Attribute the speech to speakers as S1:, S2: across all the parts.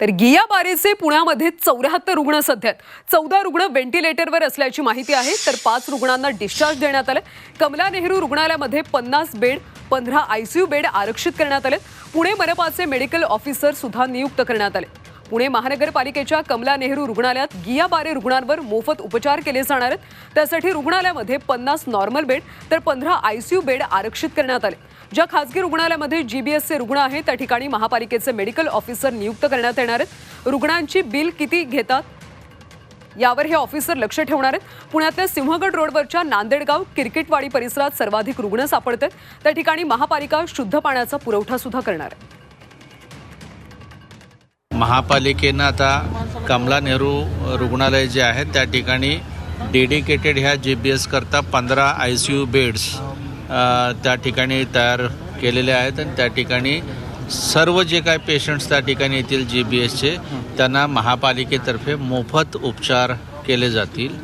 S1: तर गिया बारेचे पुण्यामध्ये चौऱ्याहत्तर रुग्ण सध्या आहेत चौदा रुग्ण व्हेंटिलेटरवर असल्याची माहिती आहे. तर पाच रुग्णांना डिस्चार्ज देण्यात आले कमला नेहरू रुग्णालयामध्ये पन्नास बेड पंधरा आयसीयू बेड आरक्षित करण्यात आले पुणे मनपाचे मेडिकल ऑफिसर सुद्धा नियुक्त करण्यात आले. पुणे महानगरपालिकेच्या कमला नेहरू रुग्णालयात गिया बारे रुग्णांवर मोफत उपचार केले जाणार आहेत. त्यासाठी रुग्णालयामध्ये पन्नास नॉर्मल बेड तर पंधरा आयसीयू बेड आरक्षित करण्यात आले. ज्या खासगी रुग्णालयामध्ये जीबीएसचे रुग्ण आहेत त्या ठिकाणी महापालिकेचे मेडिकल ऑफिसर नियुक्त करण्यात येणार आहेत. रुग्णांची बिल किती घेतात? यावर हे ऑफिसर लक्ष ठेवणार आहेत. पुण्यातल्या सिंहगड रोडवरच्या नांदेडगाव किरकिटवाडी परिसरात सर्वाधिक रुग्ण सापडत त्या ठिकाणी महापालिका शुद्ध पाण्याचा पुरवठा सुद्धा करणार आहे.
S2: महापालिकेनं आता कमला नेहरू रुग्णालय जे आहे त्या ठिकाणी डेडिकेटेड ह्या जी बी एस करता पंधरा आय सी यू बेड्स त्या ठिकाणी तयार केलेले आहेत आणि त्या ठिकाणी सर्व जे काय पेशंट्स त्या ठिकाणी येतील जी बी एसचे त्यांना महापालिकेतर्फे मोफत उपचार केले जातील.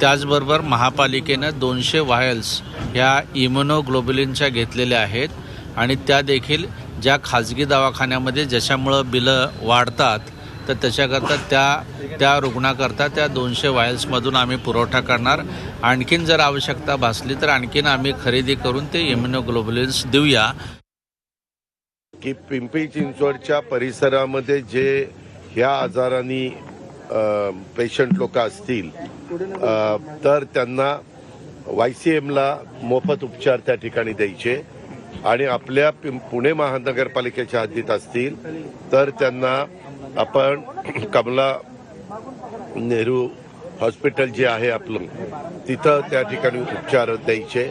S2: त्याचबरोबर महापालिकेनं दोनशे व्हायल्स ह्या इम्युनोग्लोबुलिनच्या घेतलेल्या आहेत आणि त्या देखील ज्या खाजगी दवाखान्यामध्ये ज्याच्यामुळं बिलं वाढतात तर त्याच्याकरता त्या त्या रुग्णाकरता त्या दोनशे वायल्समधून आम्ही पुरवठा करणार. आणखीन जर आवश्यकता भासली तर आणखीन आम्ही खरेदी करून ते इम्युनोग्लोबुलिन्स देऊया.
S3: की पिंपरी चिंचवडच्या परिसरामध्ये जे ह्या आजारांनी पेशंट लोक असतील तर त्यांना वाय सी एमला मोफत उपचार त्या ठिकाणी द्यायचे. आणि आपल्या पुणे महानगरपालिकेच्या हद्दीत असतील तर त्यांना आपण कमला नेहरू हॉस्पिटल जे आहे आपलं तिथं त्या ठिकाणी उपचार द्यायचे.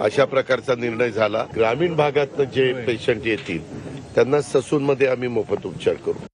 S3: अशा प्रकारचा निर्णय झाला. ग्रामीण भागातनं जे पेशंट येतील त्यांना ससूनमध्ये आम्ही मोफत उपचार करू.